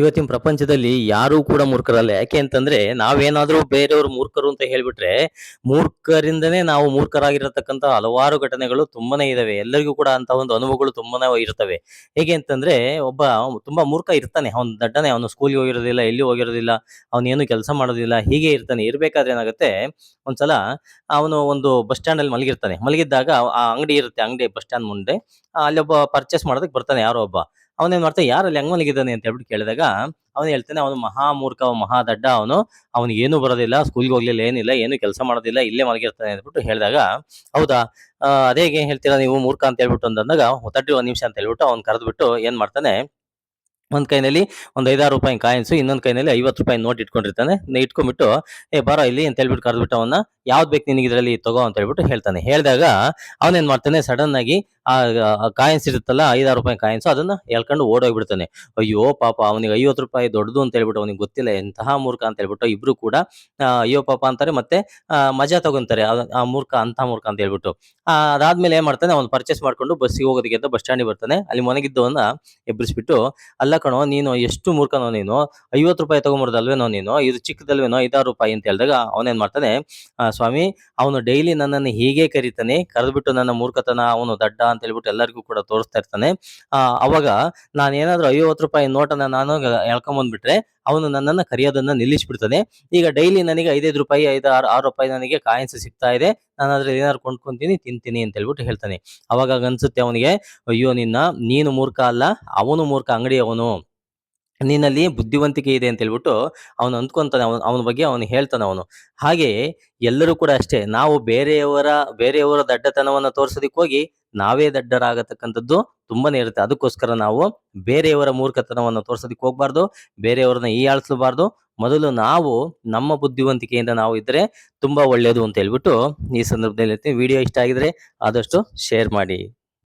ಇವತ್ತಿನ ಪ್ರಪಂಚದಲ್ಲಿ ಯಾರೂ ಕೂಡ ಮೂರ್ಖರಲ್ಲ. ಯಾಕೆ ಅಂತಂದ್ರೆ ನಾವೇನಾದ್ರೂ ಬೇರೆಯವರು ಮೂರ್ಖರು ಅಂತ ಹೇಳ್ಬಿಟ್ರೆ ಮೂರ್ಖರಿಂದನೇ ನಾವು ಮೂರ್ಖರಾಗಿರತಕ್ಕಂತ ಹಲವಾರು ಘಟನೆಗಳು ತುಂಬಾನೇ ಇದಾವೆ. ಎಲ್ಲರಿಗೂ ಕೂಡ ಅಂತ ಒಂದು ಅನುಭವಗಳು ತುಂಬಾನೇ ಇರ್ತವೆ. ಹೇಗೆ ಅಂತಂದ್ರೆ ಒಬ್ಬ ತುಂಬಾ ಮೂರ್ಖ ಇರ್ತಾನೆ. ಅವ್ನ ದಡ್ಡನೆ, ಅವನು ಸ್ಕೂಲ್ಗೆ ಹೋಗಿರೋದಿಲ್ಲ, ಎಲ್ಲಿ ಹೋಗಿರೋದಿಲ್ಲ, ಅವ್ನು ಏನು ಕೆಲಸ ಮಾಡೋದಿಲ್ಲ, ಹೀಗೆ ಇರ್ತಾನೆ. ಇರ್ಬೇಕಾದ್ರೆ ಏನಾಗುತ್ತೆ, ಒಂದ್ಸಲ ಅವನು ಒಂದು ಬಸ್ ಸ್ಟ್ಯಾಂಡ್ ಅಲ್ಲಿ ಮಲಗಿರ್ತಾನೆ. ಮಲಗಿದ್ದಾಗ ಆ ಅಂಗಡಿ ಇರುತ್ತೆ, ಅಂಗಡಿ ಬಸ್ ಸ್ಟ್ಯಾಂಡ್ ಮುಂದೆ. ಅಲ್ಲೊಬ್ಬ ಪರ್ಚೇಸ್ ಮಾಡೋದಕ್ಕೆ ಬರ್ತಾನೆ ಯಾರೋ ಒಬ್ಬ. ಅವನೇನ್ ಮಾಡ್ತಾನೆ, ಯಾರಲ್ಲಿ ಹೆಂಗ್ ಮಲಗಿದ್ದಾನೆ ಅಂತ ಹೇಳ್ಬಿಟ್ಟು ಕೇಳಿದಾಗ, ಅವನು ಹೇಳ್ತಾನೆ, ಅವನು ಮಹಾ ಮೂರ್ಖ ಮಹಾ ದಡ್ಡ, ಅವನು, ಅವನಿಗೆ ಏನು ಬರೋದಿಲ್ಲ ಸ್ಕೂಲ್ಗೆ ಹೋಗ್ಲಿಲ್ಲ, ಏನಿಲ್ಲ, ಏನು ಕೆಲಸ ಮಾಡೋದಿಲ್ಲ, ಇಲ್ಲೇ ಮಲಗಿರ್ತಾನೆ, ಅಂದ್ಬಿಟ್ಟು ಹೇಳಿದಾಗ, ಹೌದಾ? ಅದೇ ಏನ್ ಹೇಳ್ತೀರಾ ನೀವು, ಮೂರ್ಖ ಅಂತ ಹೇಳ್ಬಿಟ್ಟು? ಅಂದಾಗ ತಡ್ರಿ ಒಂದ್ ನಿಮಿಷ ಅಂತ ಹೇಳ್ಬಿಟ್ಟು ಅವ್ನು ಕರೆದ್ಬಿಟ್ಟು ಏನ್ ಮಾಡ್ತಾನೆ, ಒಂದ್ ಕೈನಲ್ಲಿ ಒಂದ್ ಐದಾರು ರೂಪಾಯಿ ಕಾಯಿನ್ಸು, ಇನ್ನೊಂದ್ ಕೈನಲ್ಲಿ ಐವತ್ತು ರೂಪಾಯಿ ನೋಟ್ ಇಟ್ಕೊಂಡಿರ್ತಾನೆ, ಇಟ್ಕೊಂಡ್ಬಿಟ್ಟು, ಏ, ಬಾರೋ ಇಲ್ಲಿ, ಅಂತ ಹೇಳ್ಬಿಟ್ಟು ಕರೆದ್ಬಿಟ್ಟು ಅವನ್ನ ಯಾವ್ದ್ ಬೇಕು ನಿನಗೆ ಇದರಲ್ಲಿ ತಗೋ ಅಂತ ಹೇಳ್ಬಿಟ್ಟು ಹೇಳ್ತಾನೆ. ಹೇಳಿದಾಗ ಅವನೇನ್ ಮಾಡ್ತಾನೆ ಸಡನ್ ಆಗಿ ಆ ಕಾಯಿನ್ಸ್ ಇರುತ್ತಲ್ಲ, ಐದಾರು ರೂಪಾಯಿ ಕಾಯಿನ್ಸ್ ಅದನ್ನ ಹೇಳ್ಕೊಂಡು ಓಡೋಗ್ಬಿಡ್ತಾನೆ. ಅಯ್ಯೋ ಪಾಪ, ಅವನಿಗೆ ಐವತ್ತು ರೂಪಾಯಿ ದೊಡ್ಡದು ಅಂತ ಹೇಳ್ಬಿಟ್ಟು ಅವನಿಗೆ ಗೊತ್ತಿಲ್ಲ, ಎಂತಹ ಮೂರ್ಖ ಅಂತ ಹೇಳ್ಬಿಟ್ಟು ಇಬ್ರು ಕೂಡ ಅಯ್ಯೋ ಪಾಪ ಅಂತಾರೆ, ಮತ್ತೆ ಮಜಾ ತಗೊಂತಾರೆ, ಆ ಮೂರ್ಖ ಅಂತ ಮೂರ್ಖ ಅಂತ ಹೇಳ್ಬಿಟ್ಟು. ಅದಾದ್ಮೇಲೆ ಏನ್ ಮಾಡ್ತಾನೆ, ಅವ್ನು ಪರ್ಚೇಸ್ ಮಾಡ್ಕೊಂಡು ಬಸ್ಸಿಗೆ ಹೋಗೋದಕ್ಕೆ ಅಂತ ಬಸ್ ಸ್ಟ್ಯಾಂಡಿಗೆ ಬರ್ತಾನೆ. ಅಲ್ಲಿ ಮನೆಗಿದ್ದವನ್ನ ಎಬ್ಬರಿಸ್ಬಿಟ್ಟು ಅಲ್ಲ ಕಣೋ, ನೀನು ಎಷ್ಟು ಮೂರ್ಖನೋ ನೀನು, ಐವತ್ತು ರೂಪಾಯಿ ತಗೊಂಬರ್ದಲ್ವೇನೋ ನೀನು, ಇದು ಚಿಕ್ಕದಲ್ವೇನೋ, ಐದಾರು ರೂಪಾಯಿ ಅಂತ ಹೇಳಿದಾಗ ಅವನೇನ್ ಮಾಡ್ತಾನೆ ಸ್ವಾಮಿ, ಅವನು ಡೈಲಿ ನನ್ನನ್ನು ಹೀಗೆ ಕರೀತಾನೆ, ಕರೆದ್ಬಿಟ್ಟು ನನ್ನ ಮೂರ್ಖತನ, ಅವನು ದಡ್ಡ ಅಂತ ಹೇಳ್ಬಿಟ್ಟು ಎಲ್ಲರಿಗೂ ಕೂಡ ತೋರಿಸ್ತಾ ಇರ್ತಾನೆ. ಅವಾಗ ನಾನು ಏನಾದರೂ ಐವತ್ತು ರೂಪಾಯಿ ನೋಟನ್ನ ನಾನು ಎಳ್ಕೊಂಬಂದ್ಬಿಟ್ರೆ ಅವನು ನನ್ನನ್ನು ಕರೆಯೋದನ್ನ ನಿಲ್ಲಿಸ್ಬಿಡ್ತಾನೆ. ಈಗ ಡೈಲಿ ನನಗೆ ಐದೈದು ರೂಪಾಯಿ ಐದು ಆರು ಆರು ರೂಪಾಯಿ ನನಗೆ ಕಾಯಿನ್ಸ್ ಸಿಗ್ತಾ ಇದೆ ನಾನು ಅದ್ರಲ್ಲಿ ಏನಾದ್ರು ಕೊಂಡ್ಕೊಂತೀನಿ, ತಿಂತೀನಿ ಅಂತ ಹೇಳ್ಬಿಟ್ಟು ಹೇಳ್ತಾನೆ. ಅವಾಗ ಅನ್ಸುತ್ತೆ ಅವನಿಗೆ, ಅಯ್ಯೋ ನಿನ್ನ, ನೀನು ಮೂರ್ಖ ಅಲ್ಲ, ಅವನು ಮೂರ್ಖ ಅಂಗಡಿ ಅವನು ನಿನ್ನಲ್ಲಿ ಬುದ್ಧಿವಂತಿಕೆ ಇದೆ ಅಂತ ಹೇಳ್ಬಿಟ್ಟು ಅವನು ಅಂದ್ಕೊಂತಾನೆ, ಅವನ ಅವನ ಬಗ್ಗೆ ಅವನು ಹೇಳ್ತಾನೆ ಅವನು. ಹಾಗೆ ಎಲ್ಲರೂ ಕೂಡ ಅಷ್ಟೇ, ನಾವು ಬೇರೆಯವರ ಬೇರೆಯವರ ದಡ್ಡತನವನ್ನು ತೋರಿಸೋದಕ್ಕೆ ಹೋಗಿ ನಾವೇ ದಡ್ಡರಾಗತಕ್ಕಂಥದ್ದು ತುಂಬಾನೇ ಇರುತ್ತೆ. ಅದಕ್ಕೋಸ್ಕರ ನಾವು ಬೇರೆಯವರ ಮೂರ್ಖತನವನ್ನ ತೋರ್ಸೋದಕ್ಕೆ ಹೋಗ್ಬಾರ್ದು, ಬೇರೆಯವ್ರನ್ನ ಹೀಯಾಳಿಸಬಾರ್ದು ಮೊದಲು ನಾವು ನಮ್ಮ ಬುದ್ಧಿವಂತಿಕೆಯಿಂದ ನಾವು ಇದ್ರೆ ತುಂಬಾ ಒಳ್ಳೆಯದು ಅಂತ ಹೇಳ್ಬಿಟ್ಟು ಈ ಸಂದರ್ಭದಲ್ಲಿ ವಿಡಿಯೋ ಇಷ್ಟ ಆಗಿದ್ರೆ ಆದಷ್ಟು ಶೇರ್ ಮಾಡಿ.